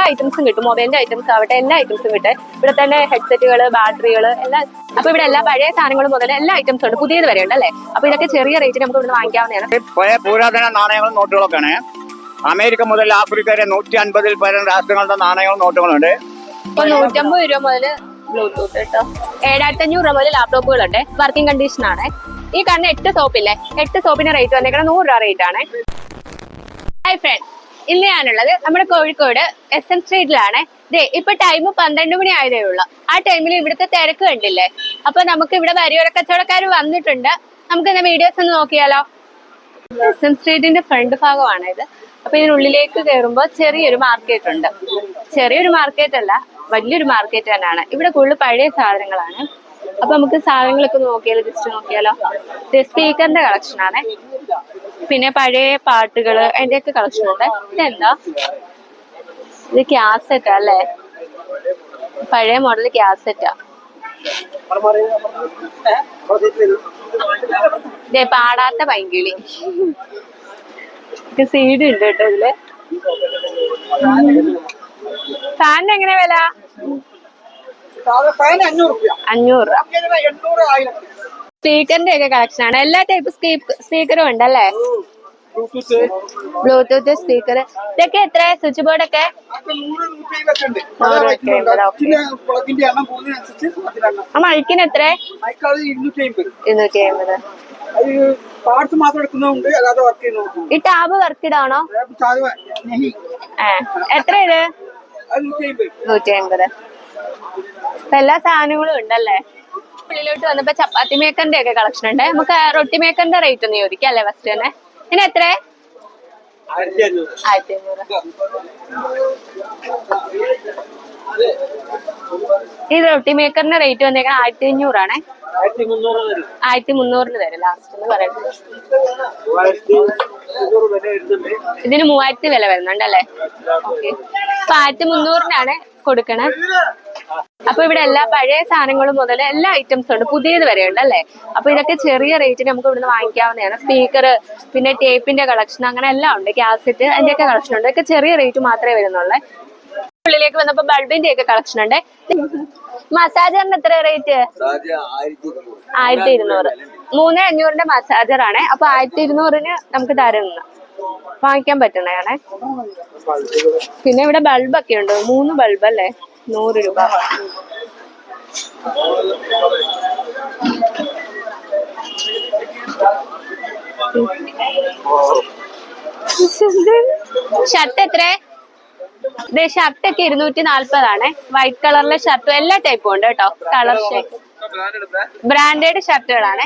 എല്ലാ ഐറ്റംസും കിട്ടും. മൊബൈലിന്റെ ഐറ്റംസ് ആവട്ടെ എല്ലാ ഐറ്റംസും കിട്ടും. ഇവിടെ തന്നെ ഹെഡ്സെറ്റുകൾ ബാറ്ററികൾ എല്ലാം അപ്പൊ ഇവിടെ എല്ലാ പഴയ സാധനങ്ങളും മുതൽ എല്ലാ ഐറ്റംസും ഉണ്ട്. പുതിയത് വരെ ഉണ്ട് അല്ലേ? അപ്പൊ ഇതൊക്കെ ചെറിയ റേറ്റ് നമുക്ക് ഇവിടെ വാങ്ങിക്കാവുന്നതാണ്. പഴയ പുരാതന നാണയങ്ങളും നോട്ടുകളൊക്കെയാണ്. അമേരിക്ക മുതൽ ആഫ്രിക്ക വരെ നൂറ്റി അൻപതിൽ പരം രാഷ്ട്രങ്ങളുടെ നാണയങ്ങളും നോട്ടുകളുണ്ട്. ഇപ്പൊ നൂറ്റമ്പത് രൂപ മുതൽ ബ്ലൂടൂത്ത് കേട്ടോ ഏഴായിരത്തി അഞ്ഞൂറ് രൂപ മുതൽ ലാപ്ടോപ്പുകളുണ്ട് വർക്കിംഗ് കണ്ടീഷൻ ആണ്. ഈ കാണുന്ന എട്ട് സോപ്പില്ലേ എട്ട് സോപ്പിന്റെ റേറ്റ് വന്നേക്കണം നൂറ് രൂപ റേറ്റ് ആണ്. ഹൈ ഫ്രണ്ട് ഇന്ന് ഞാനുള്ളത് നമ്മുടെ കോഴിക്കോട് എസ് എൻ സ്ട്രീറ്റിലാണ് ദേ ഇപ്പൊ ടൈം പന്ത്രണ്ട് മണി ആയതേ ഉള്ളൂ. ആ ടൈമിൽ ഇവിടുത്തെ തിരക്ക് കണ്ടില്ലേ? അപ്പൊ നമുക്ക് ഇവിടെ വരിയോര കച്ചവടക്കാർ വന്നിട്ടുണ്ട്. നമുക്ക് എന്റെ വീഡിയോസ് ഒന്ന് നോക്കിയാലോ? എസ് എൻ സ്ട്രീറ്റിന്റെ ഫ്രണ്ട് ഭാഗമാണ് ഇത്. അപ്പൊ ഇതിനുള്ളിലേക്ക് കയറുമ്പോൾ ചെറിയൊരു മാർക്കറ്റ് ഉണ്ട്. ചെറിയൊരു മാർക്കറ്റ് അല്ല വലിയൊരു മാർക്കറ്റ് തന്നെയാണ്. ഇവിടെ കൂടുതൽ പഴയ സാധനങ്ങളാണ്. അപ്പൊ നമുക്ക് സാധനങ്ങളൊക്കെ നോക്കിയാലോ ജസ്റ്റ് നോക്കിയാലോ? സ്പീക്കറിന്റെ കളക്ഷൻ ആണ്. പിന്നെ പഴയ പാട്ടുകൾ അതിന്റെയൊക്കെ കളക്ഷൻ ഉണ്ട്. ഇതെന്താ? ഇത് ക്യാസെറ്റാ അല്ലേ? പഴയ മോഡൽ ക്യാസെറ്റാ പാടാത്ത പൈങ്കിളി. സീഡ് ഉണ്ട് കേട്ടോ ഇതിൽ. ഫാനിന് എങ്ങനെ വില? അഞ്ഞൂറ് സ്പീക്കറിന്റെ ഒക്കെ കളക്ഷൻ ആണ്. എല്ലാ ടൈപ്പ് സ്പീക്കറും ഉണ്ട് അല്ലേ ബ്ലൂടൂത്ത് സ്പീക്കർ ഇതൊക്കെ എത്ര? സ്വിച്ച് ബോർഡ് ഒക്കെ? മൈക്കിന് എത്ര? അയക്കാതെ ഇരുന്നൂറ്റി അമ്പത്. ഇരുന്നൂറ്റി അമ്പത്. അത് പാർട്സ് മാത്രം എടുക്കുന്നതുണ്ട്. അല്ലാതെ വർക്ക് ചെയ്യുന്നതുണ്ട് ഈ ടാബ് വർക്ക് ഇടാണോ? എത്ര ഇത്? നൂറ്റി അമ്പത്. എല്ലാ സാധനങ്ങളും ഉണ്ടല്ലേ? ഉള്ളിലോട്ട് വന്നപ്പോ ചപ്പാത്തി മേക്കറിന്റെ ഒക്കെ കളക്ഷൻ ഉണ്ട്. നമുക്ക് റൊട്ടി മേക്കറിന്റെ റേറ്റ് ഒന്ന് ചോദിക്കാം അല്ലേ ഫസ്റ്റ് തന്നെ? ഇനി എത്ര? ആയിരത്തി അഞ്ഞൂറ്. ഈ റൊട്ടി മേക്കറിന്റെ റേറ്റ് വന്നേക്കാൻ ആയിരത്തി അഞ്ഞൂറാണ് ആയിരത്തി മുന്നൂറിന് തരും ലാസ്റ്റ് എന്ന് പറയുന്നത്. ഇതിന് മൂവായിരത്തി വില വരുന്നുണ്ട് അല്ലേ ഓക്കെ അപ്പൊ ആയിരത്തി മുന്നൂറിനാണ് കൊടുക്കണേ. അപ്പൊ ഇവിടെ എല്ലാ പഴയ സാധനങ്ങളും മുതൽ എല്ലാ ഐറ്റംസും ഉണ്ട്. പുതിയത് വരെ ഉണ്ട് അല്ലേ? അപ്പൊ ഇതൊക്കെ ചെറിയ റേറ്റിന് നമുക്ക് ഇവിടുന്ന് വാങ്ങിക്കാവുന്നതാണ്. സ്പീക്കർ പിന്നെ ടേപ്പിന്റെ കളക്ഷൻ അങ്ങനെ എല്ലാം ഉണ്ട്. കാസറ്റ് അതിന്റെയൊക്കെ കളക്ഷൻ ഉണ്ട്. ഇതൊക്കെ ചെറിയ റേറ്റ് മാത്രമേ വരുന്നുള്ളൂ. ഉള്ളിലേക്ക് വന്നപ്പോ ബൾബിന്റെ ഒക്കെ കളക്ഷൻ ഉണ്ട് മസാജറിന് എത്ര റേറ്റ് ആയിരത്തി ഇരുന്നൂറ് മൂന്ന് അഞ്ഞൂറിന്റെ മസാജർ ആണ്. അപ്പൊ ആയിരത്തി ഇരുന്നൂറിന് നമുക്ക് തരുന്ന വാങ്ങിക്കാൻ പറ്റണേ പിന്നെ ഇവിടെ ബൾബൊക്കെ ഉണ്ട്. മൂന്ന് ബൾബ് അല്ലേ? നൂറ് രൂപ. ഷർട്ട് എത്ര ഇത് ഷർട്ട് ഒക്കെ ഇരുന്നൂറ്റി നാല്പതാണ് വൈറ്റ് കളറിലെ ഷർട്ടും എല്ലാ ടൈപ്പും ഉണ്ട് കേട്ടോ. കളർ ബ്രാൻഡഡ് ഷർട്ടുകളാണ്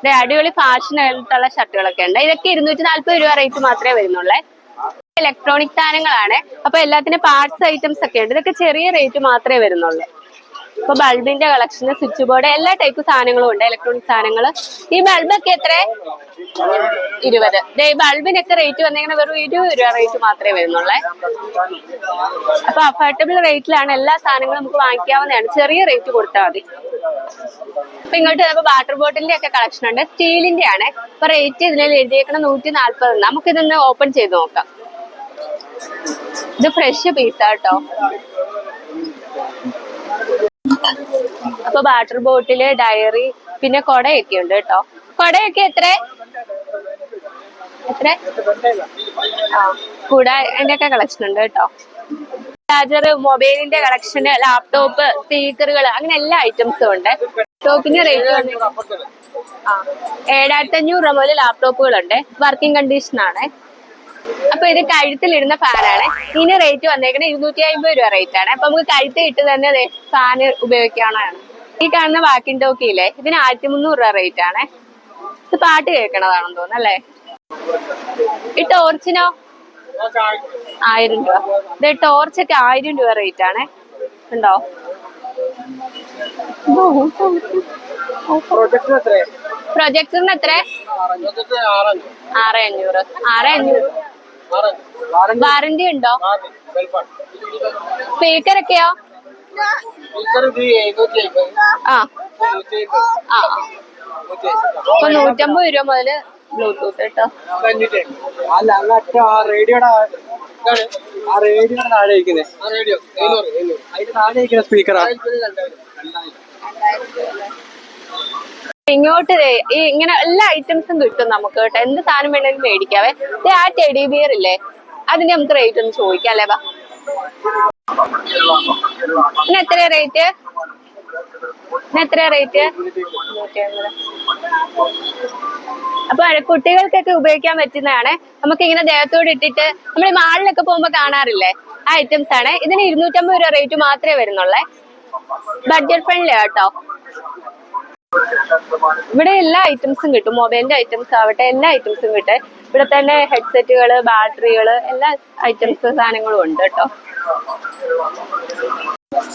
ഇത് അടിപൊളി ഫാഷൻ ആയിട്ടുള്ള ഷർട്ടുകളൊക്കെ ഉണ്ട്. ഇതൊക്കെ ഇരുന്നൂറ്റി നാല്പത് രൂപ റേറ്റ് മാത്രമേ വരുന്നുള്ളേ. ഇലക്ട്രോണിക് സാധനങ്ങളാണ്. അപ്പൊ എല്ലാത്തിനും പാർട്സ് ഐറ്റംസ് ഒക്കെ ഉണ്ട്. ഇതൊക്കെ ചെറിയ റേറ്റ് മാത്രമേ വരുന്നുള്ളൂ. ഇപ്പൊ ബൾബിന്റെ കളക്ഷൻ സ്വിച്ച് ബോർഡ് എല്ലാ ടൈപ്പ് സാധനങ്ങളും ഉണ്ട്. ഇലക്ട്രോണിക് സാധനങ്ങൾ. ഈ ബൾബൊക്കെ എത്ര? ഇരുപത്. ഈ ബൾബിനൊക്കെ റേറ്റ് വന്നിങ്ങനെ വെറും ഇരുപത് രൂപ റേറ്റ് മാത്രമേ വരുന്നുള്ളേ. അപ്പൊ അഫോർഡബിൾ റേറ്റിലാണ് എല്ലാ സാധനങ്ങളും നമുക്ക് വാങ്ങിക്കാവുന്നതാണ്. ചെറിയ റേറ്റ് കൊടുത്താൽ മതി. അപ്പൊ ഇങ്ങോട്ട് വരുമ്പോ വാട്ടർ ബോട്ടിലിന്റെ ഒക്കെ കളക്ഷൻ ഉണ്ട്. സ്റ്റീലിന്റെ ആണ്. ഇപ്പൊ റേറ്റ് ഇതിൽ എഴുതിയേക്കണം നൂറ്റി നാല്പത് നമുക്ക് ഇതൊന്ന് ഓപ്പൺ ചെയ്ത് നോക്കാം. ഇത് ഫ്രഷ് പീസാ കേട്ടോ. അപ്പൊ വാട്ടർ ബോട്ടിൽ ഡയറി പിന്നെ കൊടയൊക്കെ ഉണ്ട് കേട്ടോ. കൊടയൊക്കെ എത്ര എത്ര ആ കൂടെ അതിന്റെ ഒക്കെ കളക്ഷൻ ഉണ്ട് കേട്ടോ. ചാർജർ മൊബൈലിന്റെ കളക്ഷൻ ലാപ്ടോപ്പ് സ്പീക്കറുകൾ അങ്ങനെ എല്ലാ ഐറ്റംസും ഉണ്ട്. ലാപ്ടോപ്പിന്റെ റേറ്റ് ഏഴായിരത്തി അഞ്ഞൂറ് രൂപ മുതൽ ലാപ്ടോപ്പുകളുണ്ട് വർക്കിംഗ് കണ്ടീഷൻ ആണ്. അപ്പൊ ഇത് കഴുത്തിലിടുന്ന ഫാനാണ് ഇതിന് റേറ്റ് വന്നേക്കുന്നത് ഇരുന്നൂറ്റി അമ്പത് രൂപ റേറ്റ് ആണ്. അപ്പൊ നമുക്ക് കഴുത്ത് ഇട്ട് തന്നെ ഫാൻ ഉപയോഗിക്കാനാണ് ഈ കാണുന്ന വാക്കിൻ ടോക്കിയില്ലേ ഇതിന് ആയിരത്തി മുന്നൂറ് രൂപ റേറ്റ് ആണ്. ഇത് പാട്ട് കേൾക്കണതാണെന്ന് തോന്നുന്നു അല്ലേ? ഈ ടോർച്ചിനോ ആയിരം രൂപ. ഇത് ടോർച്ചൊക്കെ ആയിരം രൂപ റേറ്റ് ആണ്. ഉണ്ടോ? പ്രൊജക്ടറിന് എത്ര ആറ് അഞ്ഞൂറ്. ആറ് അഞ്ഞൂറ്. വാറന്റി ഉണ്ടോ? സ്പീക്കർ ഒക്കെയോ? ആ. ആ. നൂറ്റമ്പത് രൂപ മുതൽ ബ്ലൂടൂത്ത് കേട്ടോ. അല്ല ആ റേഡിയോടെ ആ റേഡിയോ താഴെ ഇരിക്കുന്നത് ആ റേഡിയോ അതിന്റെ താഴെ ഇരിക്കുന്ന സ്പീക്കറാ ഇങ്ങോട്ട് ഈ ഇങ്ങനെ എല്ലാ ഐറ്റംസും കിട്ടും നമുക്ക് കേട്ടോ. എന്ത് സാധനം വേണമെങ്കിലും മേടിക്കാവേ. ആ ടെഡി ബിയർ ഇല്ലേ? അതിന്റെ നമുക്ക് റേറ്റ് ഒന്ന് ചോദിക്കാം അല്ലേ വാ ഇതിന് എത്ര റേറ്റ് എത്ര റേറ്റ് അപ്പൊ കുട്ടികൾക്കൊക്കെ ഉപയോഗിക്കാൻ പറ്റുന്നതാണ്. നമുക്ക് ഇങ്ങനെ ദേഹത്തോട് ഇട്ടിട്ട് നമ്മൾ മാളിലൊക്കെ പോകുമ്പോ കാണാറില്ലേ? ആ ഐറ്റംസ് ആണ്. ഇതിന് ഇരുന്നൂറ്റമ്പത് രൂപ റേറ്റ് മാത്രമേ വരുന്നുള്ളേ. ബഡ്ജറ്റ് ഫ്രണ്ട്ലി കേട്ടോ. ഇവിടെ എല്ലാ ഐറ്റംസും കിട്ടും. മൊബൈലിന്റെ ഐറ്റംസ് ആവട്ടെ എല്ലാ ഐറ്റംസും കിട്ടും. ഇവിടെ തന്നെ ഹെഡ്സെറ്റുകൾ ബാറ്ററികൾ എല്ലാ ഐറ്റംസ് സാധനങ്ങളും ഉണ്ട് കേട്ടോ.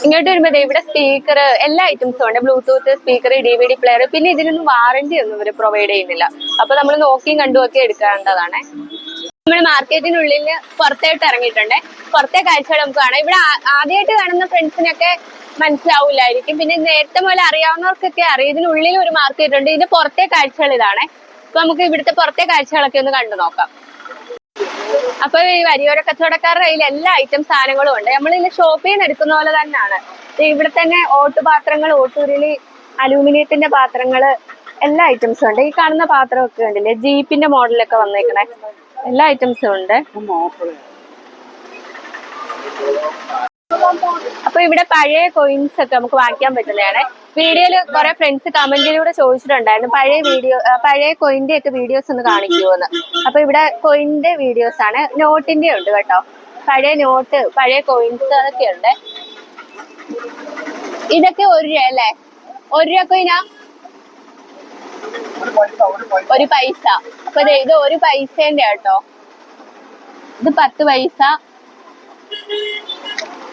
ഇങ്ങോട്ട് വരുമ്പോ ഇവിടെ സ്പീക്കർ എല്ലാ ഐറ്റംസും ഉണ്ട്. Bluetooth speaker D V D player പിന്നെ ഇതിനൊന്നും വാറന്റി ഒന്നും ഇവർ പ്രൊവൈഡ് ചെയ്യുന്നില്ല. അപ്പൊ നമ്മൾ നോക്കിയും കണ്ടുമൊക്കെ എടുക്കേണ്ടതാണ്. നമ്മൾ മാർക്കറ്റിനുള്ളിൽ പുറത്തേട്ട് ഇറങ്ങിയിട്ടുണ്ട്. പുറത്തെ കാഴ്ചകൾ നമുക്ക് കാണാം. ഇവിടെ ആദ്യമായിട്ട് കാണുന്ന ഫ്രണ്ട്സിനൊക്കെ മനസ്സിലാവില്ലായിരിക്കും. പിന്നെ നേരത്തെ മുതൽ അറിയാവുന്നവർക്കൊക്കെ അറിയാം. ഇതിനുള്ളിൽ ഒരു മാർക്കറ്റ് ഉണ്ട് ഇതിന്റെ പുറത്തെ കാഴ്ചകൾ ഇതാണ്. അപ്പൊ നമുക്ക് ഇവിടുത്തെ പുറത്തെ കാഴ്ചകളൊക്കെ ഒന്ന് കണ്ടു നോക്കാം. അപ്പൊ ഈ വരിയോര കച്ചവടക്കാരുടെ കയ്യിൽ എല്ലാ ഐറ്റം സാധനങ്ങളും ഉണ്ട്. നമ്മൾ ഇതിൽ ഷോപ്പിൽ നിന്ന് എടുക്കുന്ന പോലെ തന്നെയാണ്. ഇവിടെ തന്നെ ഓട്ടുപാത്രങ്ങൾ ഓട്ടുരുളി അലൂമിനിയത്തിന്റെ പാത്രങ്ങൾ എല്ലാ ഐറ്റംസും ഉണ്ട്. ഈ കാണുന്ന പാത്രമൊക്കെ ഉണ്ടല്ലേ ജീപ്പിന്റെ മോഡലൊക്കെ വന്നേക്കണേ. എല്ലാ ഐറ്റംസും ഉണ്ട്. അപ്പൊ ഇവിടെ പഴയ കോയിൻസ് ഒക്കെ നമുക്ക് വാങ്ങിക്കാൻ പറ്റുന്നതാണ്. വീഡിയോയിൽ കുറെ ഫ്രണ്ട്സ് കമന്റിലൂടെ ചോദിച്ചിട്ടുണ്ടായിരുന്നു. പഴയ വീഡിയോ പഴയ കോയിന്റെ ഒക്കെ വീഡിയോസ് ഒന്ന് കാണിക്കുമോന്ന് അപ്പൊ ഇവിടെ കോയിന്റെ വീഡിയോസ് ആണ്. നോട്ടിന്റെ ഉണ്ട് കേട്ടോ. പഴയ നോട്ട് പഴയ കോയിൻസ് അതൊക്കെ ഉണ്ട്. ഇതൊക്കെ ഒരു രൂപ അല്ലേ? ഒരു രൂപ കോയിനാ ഒരു പൈസ. അപ്പൊ ഇത് ഒരു പൈസേന്റെ കേട്ടോ ഇത് പത്ത് പൈസ.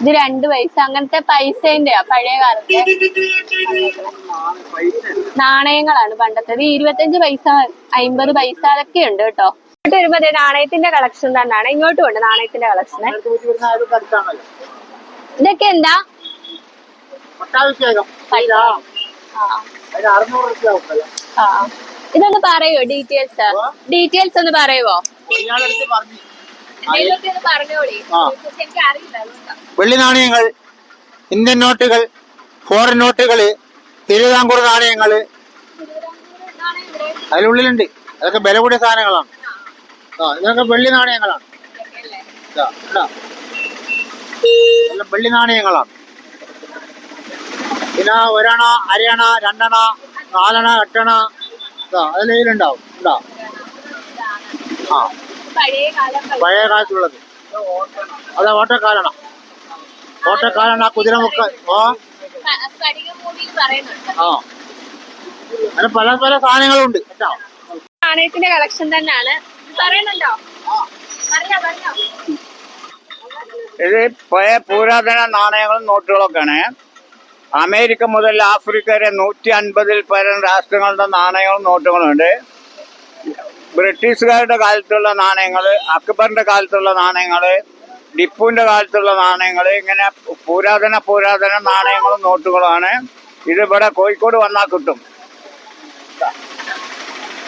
ഇത് രണ്ട് പൈസ. അങ്ങനത്തെ പൈസേന്റെയാ പഴയ കാലത്തെ നാണയങ്ങളാണ് പണ്ടത്തേത് ഇത് ഇരുപത്തഞ്ച് പൈസ അമ്പത് പൈസ അതൊക്കെ ഉണ്ട് കേട്ടോ. ഇങ്ങോട്ട് വരുമ്പോ നാണയത്തിന്റെ കളക്ഷൻ തന്നെയാണ്. ഇങ്ങോട്ടും ഉണ്ട് നാണയത്തിന്റെ കളക്ഷൻ. ഇതൊക്കെ എന്താ? ആ. ആ. ഇതൊന്ന് പറയോ ഡീറ്റെയിൽസ് ഡീറ്റെയിൽസ് ഒന്ന് പറയുവോ? വെള്ളി നാണയങ്ങൾ ഇന്ത്യൻ നോട്ടുകൾ ഫോറിൻ നോട്ടുകൾ തിരുവിതാംകൂർ നാണയങ്ങൾ. അതിനുള്ളിലുണ്ട് അതൊക്കെ വില കൂടിയ സാധനങ്ങളാണ്. ആ ഇതൊക്കെ വെള്ളി നാണയങ്ങളാണ്. വെള്ളി നാണയങ്ങളാണ്. പിന്നെ ഒരണ അരയണ രണ്ടണ കട്ടണ അതിലേ അതിലുണ്ടാവും ഇതാ. ആ. പഴയ കാലം പഴയ കാലത്തുള്ളത്. അതെ ഓട്ടക്കാലണ. ഓട്ടക്കാലണ കുതിരമുക്ക. ഓ. ആ. അങ്ങനെ പല പല സാധനങ്ങളുണ്ട്. കേട്ടോ. നാണയത്തിന്റെ കളക്ഷൻ തന്നെയാണ്. പറയണല്ലോ. ഇത് പഴയ പുരാതന നാണയങ്ങളും നോട്ടുകളൊക്കെയാണ്. അമേരിക്ക മുതൽ ആഫ്രിക്ക വരെ നൂറ്റി അൻപതിൽ പരം രാഷ്ട്രങ്ങളുടെ നാണയങ്ങളും നോട്ടുകളും ഉണ്ട് ബ്രിട്ടീഷുകാരുടെ കാലത്തുള്ള നാണയങ്ങൾ അക്ബറിന്റെ കാലത്തുള്ള നാണയങ്ങൾ ടിപ്പുവിന്റെ കാലത്തുള്ള നാണയങ്ങൾ ഇങ്ങനെ പുരാതന പുരാതന നാണയങ്ങളും നോട്ടുകളുമാണ്. ഇതിവിടെ കോഴിക്കോട് വന്നാൽ കിട്ടും.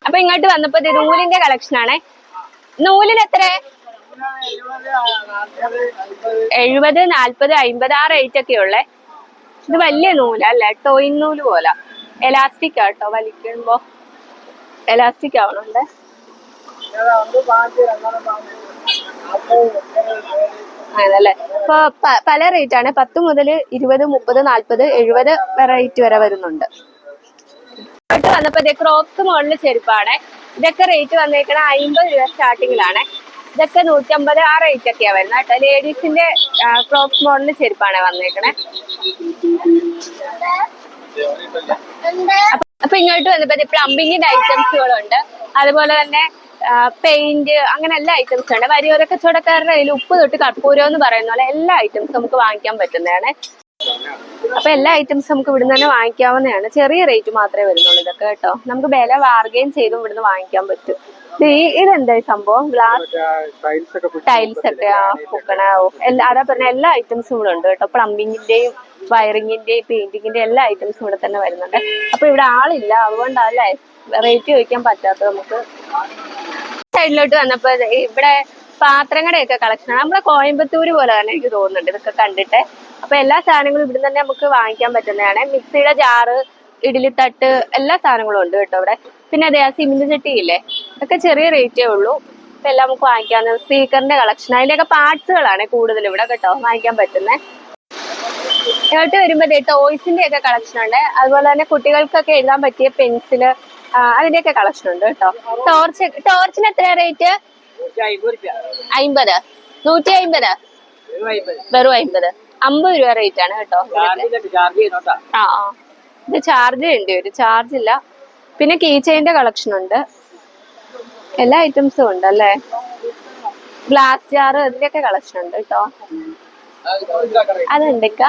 അപ്പൊ ഇങ്ങോട്ട് വന്നപ്പോ നൂലിന്റെ കളക്ഷൻ ആണ്. നൂലിന് എത്ര എഴുപത് നാല്പത് അമ്പത് ആ റേറ്റ് ഒക്കെ ഉള്ളേ. ഇത് വലിയ നൂല അല്ലേ? ടോയിൻ നൂൽ പോലെ. എലാസ്റ്റിക് ആട്ടോ വലിക്കുമ്പോ. എലാസ്റ്റിക് ആവണുണ്ട്. അതല്ലേ ഇപ്പൊ പല റേറ്റ് ആണ്. പത്ത് മുതൽ ഇരുപത് മുപ്പത് നാല്പത് എഴുപത് വെറൈറ്റി വരെ വരുന്നുണ്ട്. വന്നപ്പോ ഇതേ ക്രോപ്സ് മോഡൽ ചെരുപ്പാണ്. ഇതൊക്കെ റേറ്റ് വന്നേക്കണ അമ്പത് രൂപ സ്റ്റാർട്ടിങ്ങിലാണ് ഇതൊക്കെ നൂറ്റമ്പത് ആ റേറ്റ് ഒക്കെയാ വരുന്നത് കേട്ടോ. ലേഡീസിന്റെ ക്രോപ്സ് മോഡൽ ചെരുപ്പാണ് വന്നേക്കണേ. അപ്പൊ- ഇങ്ങോട്ട് വന്നപ്പോ പ്ലംബിങ്ങിന്റെ ഐറ്റംസുകളുണ്ട് അതുപോലെ തന്നെ പെയിന്റ് അങ്ങനെ എല്ലാ ഐറ്റംസും ഉണ്ട്. വരിയോര കച്ചവടക്കാരുടെ കയ്യിൽ ഉപ്പ് തൊട്ട് കർപ്പൂരം എന്ന് പറയുന്ന പോലെ എല്ലാ ഐറ്റംസും നമുക്ക് വാങ്ങിക്കാൻ പറ്റുന്നതാണ്. അപ്പൊ എല്ലാ ഐറ്റംസും നമുക്ക് ഇവിടുന്ന് തന്നെ വാങ്ങിക്കാവുന്നതാണ്. ചെറിയ റേറ്റ് മാത്രമേ വരുന്നുള്ളൂ ഇതൊക്കെ കേട്ടോ. നമുക്ക് വില വാർഗെയിൻ ചെയ്തും ഇവിടുന്ന് വാങ്ങിക്കാൻ പറ്റും. ഇതെന്താ ഈ സംഭവം? ഗ്ലാസ് ടൈൽസ് ഒക്കെ ആ പൂക്കണ എല്ലാ അതാ പറഞ്ഞ എല്ലാ ഐറ്റംസും ഇവിടെ ഉണ്ട് കേട്ടോ. പ്ലംബിങ്ങിന്റെയും വയറിങ്ങിന്റെയും പെയിന്റിങ്ങിന്റെയും എല്ലാ ഐറ്റംസും ഇവിടെ തന്നെ വരുന്നുണ്ട്. അപ്പൊ ഇവിടെ ആളില്ല. അതുകൊണ്ടല്ലേ റേറ്റ് ചോദിക്കാൻ പറ്റാത്ത നമുക്ക് സൈഡിലോട്ട് വന്നപ്പോ ഇവിടെ പാത്രങ്ങളുടെയൊക്കെ കളക്ഷൻ കളക്ഷൻ നമ്മളെ കോയമ്പത്തൂര് പോലെ തന്നെ എനിക്ക് തോന്നുന്നുണ്ട് ഇതൊക്കെ കണ്ടിട്ട്. അപ്പൊ എല്ലാ സാധനങ്ങളും ഇവിടുന്ന് തന്നെ നമുക്ക് വാങ്ങിക്കാൻ പറ്റുന്നതാണ്. മിക്സിയുടെ ജാറ് ഇഡ്ഡലിത്തട്ട് എല്ലാ സാധനങ്ങളും ഉണ്ട് കേട്ടോ ഇവിടെ. പിന്നെ അതെ ആ സിമെന്റ് ചട്ടി ഇല്ലേ ഇതൊക്കെ ചെറിയ റേറ്റേ ഉള്ളൂ. ഇപ്പൊ എല്ലാം നമുക്ക് വാങ്ങിക്കാവുന്ന സ്പീക്കറിന്റെ കളക്ഷൻ അതിന്റെയൊക്കെ പാർട്സുകളാണ് കൂടുതൽ ഇവിടെ കേട്ടോ വാങ്ങിക്കാൻ പറ്റുന്നത് ഇങ്ങോട്ട് വരുമ്പോ ടോയ്സിന്റെ ഒക്കെ കളക്ഷൻ ഉണ്ട്. അതുപോലെ തന്നെ കുട്ടികൾക്കൊക്കെ എഴുതാൻ പറ്റിയ പെൻസിൽ അതിന്റെയൊക്കെ കളക്ഷൻ ഉണ്ട് കേട്ടോ. ടോർച്ച് ടോർച്ചിന് എത്ര റേറ്റ് അമ്പത് നൂറ്റി അമ്പത് വെറും അമ്പത് അമ്പത് രൂപ റേറ്റ് ആണ് കേട്ടോ. ആ ആ. ഇത് ചാർജ് ചെയ്യേണ്ടി വരും. ചാർജ് ഇല്ല. പിന്നെ കീ ചെയിന്റെ കളക്ഷൻ ഉണ്ട്. എല്ലാ ഐറ്റംസും ഉണ്ട് അല്ലേ? ഗ്ലാസ് ജാർ അതിന്റെയൊക്കെ കളക്ഷൻ ഉണ്ട് കേട്ടോ. അതുണ്ടക്ക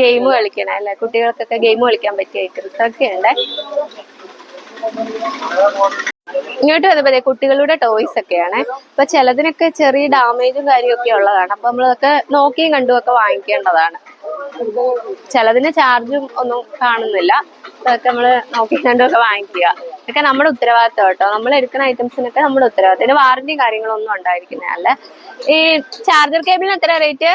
ഗെയിം കളിക്കണ അല്ലേ? കുട്ടികൾക്കൊക്കെ ഗെയിം കളിക്കാൻ പറ്റിയ ഐറ്റംസ് ഒക്കെ ഉണ്ട്. ഇങ്ങോട്ട് വന്നപ്പോ കുട്ടികളുടെ ടോയ്സ് ഒക്കെയാണ്. ഇപ്പൊ ചിലതിനൊക്കെ ചെറിയ ഡാമേജും കാര്യമൊക്കെ ഉള്ളതാണ്. അപ്പൊ നമ്മളൊക്കെ നോക്കിയും കണ്ടും ഒക്കെ വാങ്ങിക്കേണ്ടതാണ്. ചിലതിന് ചാർജും ഒന്നും കാണുന്നില്ല. അതൊക്കെ നമ്മൾ നോക്കിയും കണ്ടും ഒക്കെ വാങ്ങിക്കുക. ഇതൊക്കെ നമ്മുടെ ഉത്തരവാദിത്തം കേട്ടോ. നമ്മൾ എടുക്കുന്ന ഐറ്റംസിനൊക്കെ നമ്മുടെ ഉത്തരവാദിത്തം. ഇതിന് വാറന്റിയും കാര്യങ്ങളൊന്നും ഉണ്ടായിരിക്കുന്നതല്ല ഈ ചാർജർ കേബിളിന് എത്ര റേറ്റ്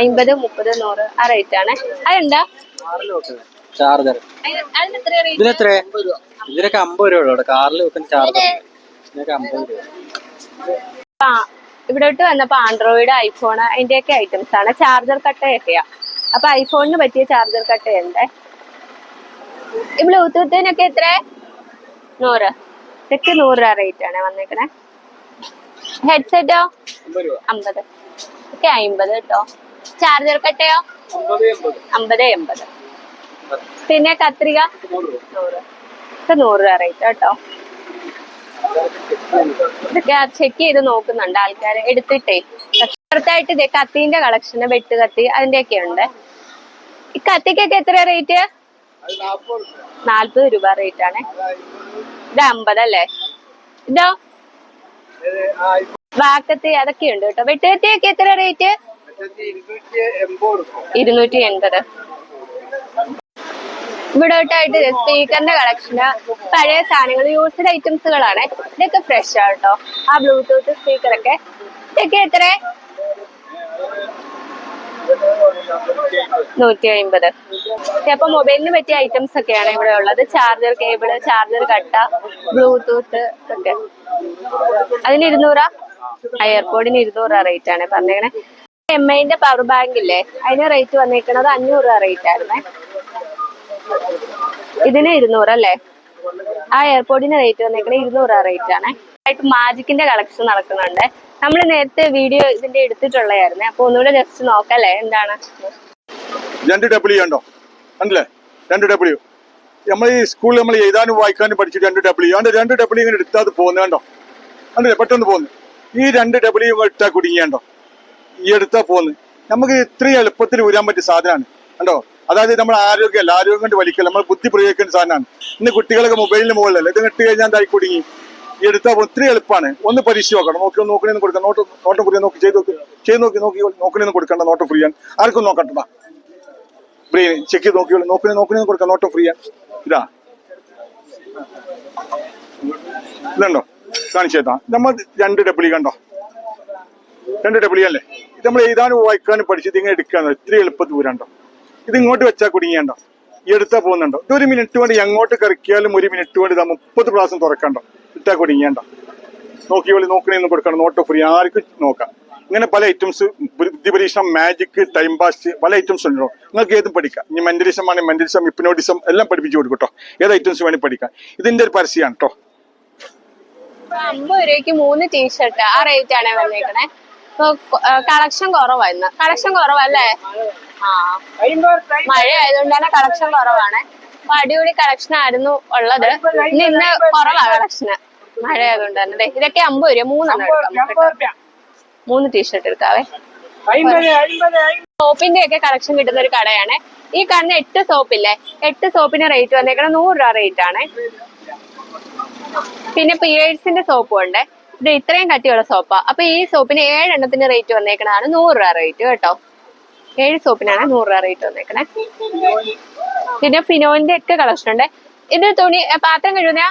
അമ്പത് മുപ്പത് നൂറ്. ആ റേറ്റ് ആണ്. അതെന്താ? ചാർജർ. ഇതിനെത്ര? ഇതിനൊക്കെ അമ്പത് രൂപ ഉള്ളു കാറിൽ വെക്കുന്ന ചാർജർ. ഇതിനൊക്കെ അമ്പത് രൂപ. ഇവിടെ ഇവിടോട്ട് വന്നപ്പോ ആൻഡ്രോയിഡ് ഐഫോൺ അതിന്റെയൊക്കെ ഐറ്റംസ് ആണ്. ചാർജർ കട്ടയൊക്കെയാ. അപ്പൊ ഐഫോണിന് പറ്റിയ ചാർജർ കട്ടയുണ്ട്. ഈ ബ്ലൂടൂത്തിനൊക്കെ എത്ര? നൂറ്. ഇതൊക്കെ നൂറ് രൂപ റേറ്റ് ആണ് വന്നേക്കണേ. ഹെഡ്സെറ്റോ അമ്പത് ഒക്കെ അമ്പത്. കേട്ടോ. ചാർജർ കട്ടയോ? അമ്പത് എൺപത് പിന്നെ കത്രിക. നൂറ് രൂപ റേറ്റ് കേട്ടോ ഇതൊക്കെ ചെക്ക് ചെയ്ത് നോക്കുന്നുണ്ട് ആൾക്കാർ എടുത്തിട്ടേ. പുറത്തായിട്ട് ഇതേ കത്തിന്റെ കളക്ഷൻ വെട്ട് കത്തി അതിന്റെ ഒക്കെ ഉണ്ട്. ഈ കത്തിക്കൊക്കെ എത്ര റേറ്റ് നാല്പത് രൂപ റേറ്റ് ആണ്. ഇത് അമ്പത് അല്ലേ? ഇതോ? വാക്കത്തി അതൊക്കെ ഉണ്ട് കേട്ടോ. വെട്ടുകത്തിയൊക്കെ എത്ര റേറ്റ് ഇരുന്നൂറ്റി എൺപത്. ഇവിടോട്ടായിട്ട് സ്പീക്കറിന്റെ കളക്ഷന് പഴയ സാധനങ്ങൾ യൂസ്ഡ് ഐറ്റംസുകളാണ് ഇതൊക്കെ ഫ്രഷ് ആണ് കേട്ടോ ആ ബ്ലൂടൂത്ത് സ്പീക്കർ ഒക്കെ. ഇതൊക്കെ എത്ര നൂറ്റി അമ്പത് അപ്പൊ മൊബൈലിന് പറ്റിയ ഐറ്റംസ് ഒക്കെയാണ് ഇവിടെ ഉള്ളത്. ചാർജർ കേബിൾ ചാർജർ കട്ട ബ്ലൂടൂത്ത് ഒക്കെ. അതിന് ഇരുന്നൂറാ? എയർപോർട്ടിന് ഇരുന്നൂറ് റേറ്റ് ആണ് പറഞ്ഞേക്കണേ. എം ഐന്റെ പവർ ബാങ്ക് ഇല്ലേ? അതിന് റേറ്റ് വന്നേക്കണത് അഞ്ഞൂറ് റേറ്റ് ആയിരുന്നേ. ഇതിന് ഇരുന്നൂറ് അല്ലേ? ആ എയർപോർട്ടിന്റെ റേറ്റ് വന്നേക്കണ ഇരുന്നൂറ് റേറ്റ് ആണ്. ആയിട്ട് മാജിക്കിന്റെ കളക്ഷൻ നടക്കുന്നുണ്ട്. നമ്മൾ നേരത്തെ വീഡിയോ ഇതിന്റെ എടുത്തിട്ടുള്ളതായിരുന്നേ. അപ്പൊ ഒന്നുകൂടെ ജസ്റ്റ് നോക്കല്ലേ എന്താണ്? രണ്ട് ഡബ്ല്യു ഉണ്ടോ കണ്ടില്ലേ? രണ്ട് ഡബ്ല്യു നമ്മൾ ഈ സ്കൂളിൽ നമ്മൾ എഴുതാനും വായിക്കാനും പഠിച്ചു രണ്ട് ഡബ്ല്യു അതുകൊണ്ട് രണ്ട് ഡബ്ല്യു ഇങ്ങനെ എടുത്താൽ പോകുന്നത് കണ്ടോ? കണ്ടില്ലേ? പെട്ടെന്ന് പോകുന്നു. ഈ രണ്ട് ഡബ്ല്യു എടുത്താൽ കുടുങ്ങിയണ്ടോ ഈ എടുത്താ പോകുന്നത് നമുക്ക് ഇത്രയും എളുപ്പത്തിൽ ഊരാൻ പറ്റിയ സാധനമാണ് കണ്ടോ? അതായത് നമ്മൾ ആരോഗ്യമല്ല ആരോഗ്യം കൊണ്ട് വലിക്കല്ല നമ്മൾ ബുദ്ധി പ്രയോഗിക്കുന്ന സാധനമാണ്. ഇന്ന് കുട്ടികളൊക്കെ മൊബൈലിന് മുകളിലല്ല? ഇത് ഇട്ട് കഴിഞ്ഞാൽ എന്തായി കുടുങ്ങി? ഈ എടുത്താൽ ഒത്തിരി എളുപ്പമാണ് ഒന്ന് പരീക്ഷ നോക്കണം. നോക്കി നോക്കണേന്ന് കൊടുക്കാം നോട്ട് നോട്ടം ഫ്രീ നോക്കി ചെയ്ത് നോക്കി. ചെയ്ത് നോക്കി നോക്കി നോക്കണേന്ന് കൊടുക്കണ്ട. നോട്ടം ഫ്രീ ആണ്. ആർക്കും നോക്കണ്ട. ഫ്രീ ചെക്ക് ചെയ്ത് നോക്കിയോളൂ. നോക്കണേ നോക്കണേന്ന് കൊടുക്കാം. നോട്ടം ഫ്രീ ആണ്. ഇതാ. ഇതുണ്ടോ? കാണിച്ചേത്താ നമ്മൾ രണ്ട് ഡബിളി കണ്ടോ? രണ്ട് ഡബിളി അല്ലേ? നമ്മൾ എഴുതാനും വായിക്കാനും പഠിച്ചിട്ട് ഇങ്ങനെ എടുക്കാന്ന്. ഇത്ര എളുപ്പത്തിൽ ഊരാണ്ടോ ഇത് ഇങ്ങോട്ട് വെച്ചാൽ കുടുങ്ങിയണ്ടോ? ഈ എടുത്താ പോകുന്നുണ്ടോ? ഇത് ഒരു മിനിറ്റ് കൊണ്ട് എങ്ങോട്ട് കറക്കിയാലും ഒരു മിനിറ്റ് കൊണ്ട് ഇതാ മുപ്പത് പ്രാവശ്യം തുറക്കണ്ടോ? ഇട്ടാ കുടുങ്ങിയണ്ടോ? നോക്കിയോളി നോക്കണേന്ന് കൊടുക്കണം. നോട്ട് ഫ്രീ ആർക്കും നോക്കാം. ഇങ്ങനെ പല ഐറ്റംസ് ബുദ്ധി പരീക്ഷണം മാജിക് ടൈം പാസ് പല ഐറ്റംസ് ഉണ്ടോ നിങ്ങൾക്ക് ഏതും പഠിക്കാം. ഇനി മെന്റലിസം ആണെങ്കിൽ മെന്റലിസം ഹിപ്നോട്ടിസം എല്ലാം പഠിപ്പിച്ചു കൊടുക്കട്ടോ കേട്ടോ ഏത് ഐറ്റംസ് വേണമെങ്കിൽ പഠിക്കാം. ഇതിന്റെ ഒരു പരസ്യമാണ് കേട്ടോ അമ്പത് മൂന്ന് ആ റേറ്റ് വന്നേക്കണേ. കളക്ഷൻ കുറവായിരുന്നു കളക്ഷൻ കുറവല്ലേ? മഴ ആയതുകൊണ്ട് തന്നെ കളക്ഷൻ കുറവാണ്. അപ്പൊ അടിപൊളി കളക്ഷൻ ആയിരുന്നു ഉള്ളത്. ഇന്ന് ഇന്ന് കുറവാ കളക്ഷന് മഴ ആയതുകൊണ്ട് തന്നെ ഇതൊക്കെ അമ്പത് രൂപ. മൂന്നെണ്ണം എടുക്കാം മൂന്ന് ടീഷർട്ട് എടുക്കാവേ സോപ്പിന്റെ ഒക്കെ കളക്ഷൻ കിട്ടുന്ന ഒരു കടയാണ്. ഈ കാണുന്ന എട്ട് സോപ്പില്ലേ? എട്ട് സോപ്പിന്റെ റേറ്റ് വന്നേക്കണ നൂറ് രൂപ റേറ്റ് ആണ്. പിന്നെ പിയേഴ്സിന്റെ സോപ്പും ഉണ്ട്. ഇത് ഇത്രയും കട്ടിയുള്ള സോപ്പാ. അപ്പൊ ഈ സോപ്പിന് ഏഴെണ്ണത്തിന്റെ റേറ്റ് വന്നേക്കണതാണ് നൂറ് രൂപ റേറ്റ് കേട്ടോ. ഏഴ് സോപ്പിനാണ് നൂറ് രൂപ റേറ്റ് വന്നേക്കണേ. പിന്നെ ഫിനോന്റെ ഒക്കെ കളക്ഷൻ ഉണ്ട്. ഇത് തുണി പാത്രം കഴുകുന്ന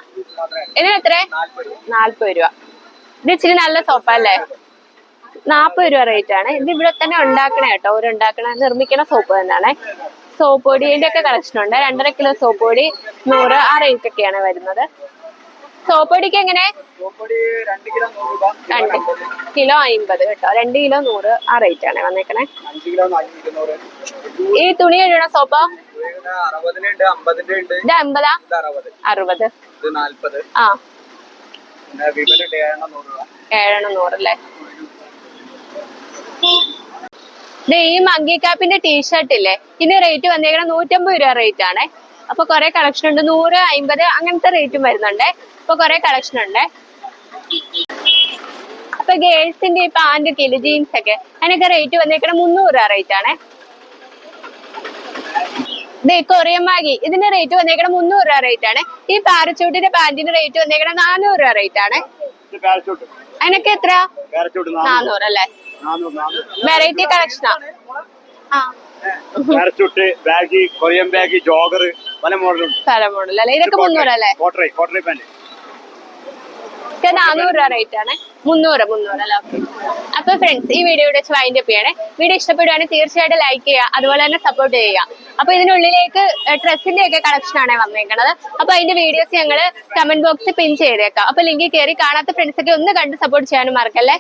ഇതിന് എത്ര നാല്പത് രൂപ. ഇത് ഇച്ചിരി നല്ല സോപ്പല്ലേ നാൽപ്പത് രൂപ റേറ്റ് ആണ്. ഇത് ഇവിടെ തന്നെ ഉണ്ടാക്കണ കേട്ടോ. ഒരു ഉണ്ടാക്കണ നിർമ്മിക്കണ സോപ്പ് തന്നെയാണ്. സോപ്പ് പൊടിയുടെ ഒക്കെ കളക്ഷൻ ഉണ്ട്. രണ്ടര കിലോ സോപ്പ് പൊടി നൂറ് ആ റേറ്റ് ഒക്കെയാണ് വരുന്നത്. സോപ്പ് പൊടിക്ക് എങ്ങനെ രണ്ട് കിലോ അമ്പത്. കേട്ടോ. രണ്ട് കിലോ നൂറ് ആ റേറ്റ് ആണ് വന്നേക്കണേ. ഈ തുണി കഴിയണ സോപ്പ്? ഇത് അമ്പതാ? ഇത് അറുപത്. ആ. ഏഴെണ്ണം നൂറല്ലേ ദേ ഈ മങ്കി കാപ്പിന്റെ ടീഷർട്ട് ഇല്ലേ? ഇതിന് റേറ്റ് വന്നേക്കണ നൂറ്റമ്പത് രൂപ റേറ്റ് ആണ്. അപ്പൊ കുറെ കളക്ഷൻ ഉണ്ട്. നൂറ് അമ്പത് അങ്ങനത്തെ റേറ്റും വരുന്നുണ്ട്. അപ്പൊ കുറെ കളക്ഷൻ ഉണ്ട്. അപ്പൊ ഗേൾസിന്റെ ഈ പാന്റ് കിൽ ജീൻസ് ഒക്കെ. അതിനൊക്കെ റേറ്റ് വന്നേക്കണ മുന്നൂറ് രൂപ റേറ്റ് ആണേ. ദേ കൊറിയൻ മാഗി. ഇതിന്റെ റേറ്റ് വന്നേക്കണ മുന്നൂറ് രൂപ റേറ്റ് ആണ്. ഈ പാരച്ചൂട്ടിന്റെ പാന്റിന്റെ റേറ്റ് വന്നേക്കണ നാനൂറ് രൂപ റേറ്റ് ആണ്. അതിനൊക്കെ എത്ര? നാനൂറ്. അല്ലേ? വെറൈറ്റി കളക്ഷനാ ആ. Parachute baggy Korean baggy jogger പല മോഡലുണ്ട് പല മോഡൽ അല്ലേ? ഇതൊക്കെ മുന്നൂറ് അല്ലേ? കോട്ടറൈ കോട്ടറൈ പാന്റ് ഇത് നാനൂറ് രൂപ റേറ്റ് ആണ്. മുന്നൂറ് മുന്നൂറ് അല്ലേ? ഓക്കെ അപ്പൊ ഫ്രണ്ട്സ് ഈ വീഡിയോ ഇവിടെ വൈൻഡ് അപ്പ് ചെയ്യണേ. വീഡിയോ ഇഷ്ടപ്പെടുകയാണെങ്കിൽ തീർച്ചയായിട്ടും ലൈക്ക് ചെയ്യുക. അതുപോലെ തന്നെ സപ്പോർട്ട് ചെയ്യുക. അപ്പൊ ഇതിനുള്ളിലേക്ക് ഡ്രസ്സിന്റെ ഒക്കെ കളക്ഷൻ ആണ് വന്നേക്കുന്നത് അപ്പൊ അതിന്റെ വീഡിയോസ് ഞങ്ങൾ കമന്റ് ബോക്സിൽ പിൻ ചെയ്തേക്കാം. അപ്പൊ ലിങ്കിൽ കയറി കാണാത്ത ഫ്രണ്ട്സ് ഒക്കെ ഒന്ന് കണ്ട് സപ്പോർട്ട് ചെയ്യാനും മറക്കല്ലേ?